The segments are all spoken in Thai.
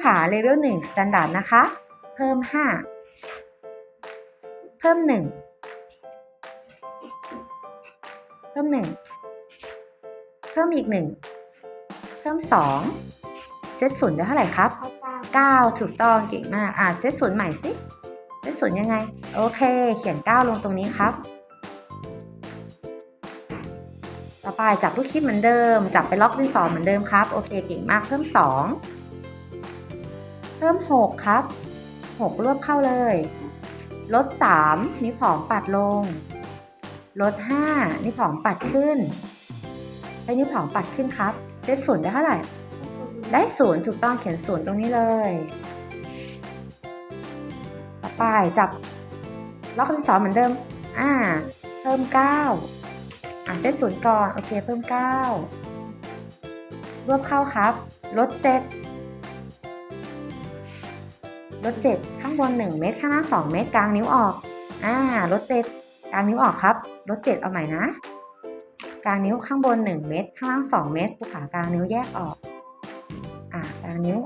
ผาเลเวลหนึ่งสแตนดาร์ดนะคะ เพิ่มห้าเพิ่มหนึ่งเพิ่มหนึ่งเพิ่มอีกหนึ่งเพิ่มสองเซตศูนย์ได้เท่าไหร่ครับเก้า9ถูกต้องเก่งมาก อะเซตศูนย์ใหม่สิ เซตศูนย์ยังไง โอเค เขียน 9 ลงตรงนี้ครับต่อไปจับลูกคิดเหมือนเดิม จับไปล็อกดินสอเหมือนเดิมครับ โอเคเก่งมากเพิ่ม 2 พิ่ม 6 ครับ 6 รวบเข้าเลย ลด 3 นิ้วผองปัดลง ลด 5 นิ้วผองปัดขึ้นไปนิ้วผองปัดขึ้นครับ เซตศูนย์ได้เท่าไหร่ ได้ศูนย์ถูกต้องเขียนศูนย์ตรงนี้เลย ต่อไปจับล็อกดินสอเหมือนเดิม อ่า เพิ่มเก้าอะเซตศูนย์ก่อน โอเค เพิ่มเก้ารวบเข้าครับ ลดเจ็ด ลดเจ็ดข้างบนหนึ่งเมตรข้างล่างสองเมตรกลางนิ้วออก อ่าลดเจ็ดกลางนิ้วออกครับ ลดเจ็ดเอาใหม่นะ กลางนิ้วข้างบนหนึ่งเมตร ข้างล่างสองเมตรภูขากลางนิ้วแยกออก อ่ากลางนิ้ว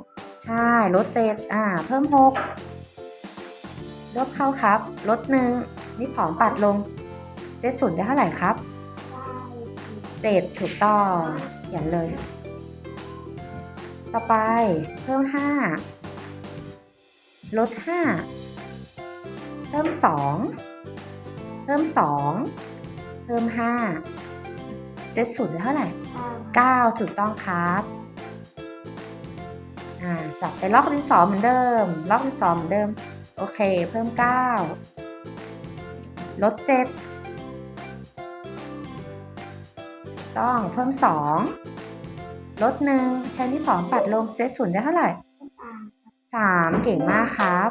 ใช่ ลดเจ็ดอ่า เพิ่มหกลบเข้าครับ ลดหนึ่งนี่ผอมปัดลงเจ็ดศูนย์ได้เท่าไหร่ครับเก้าเจ็ดถูกต้องเขียนเลย ต่อไปเพิ่มห้า ลดห้าเพิ่มสองเพิ่มสองเพิ่มห้าเซตศูนย์ได้เท่าไหร่เก้า9ถูกต้องครับอ่าจับไปล็อกดินสอเหมือนเดิม ล็อกดินสอเหมือนเดิม โอเค เพิ่ม 9 ลด7ถูกต้องเพิ่ม 2 ลด 1 ใช้ที่สองปัดลงเซตศูนย์ได้เท่าไหร่สาม 3 เก่งมากครับ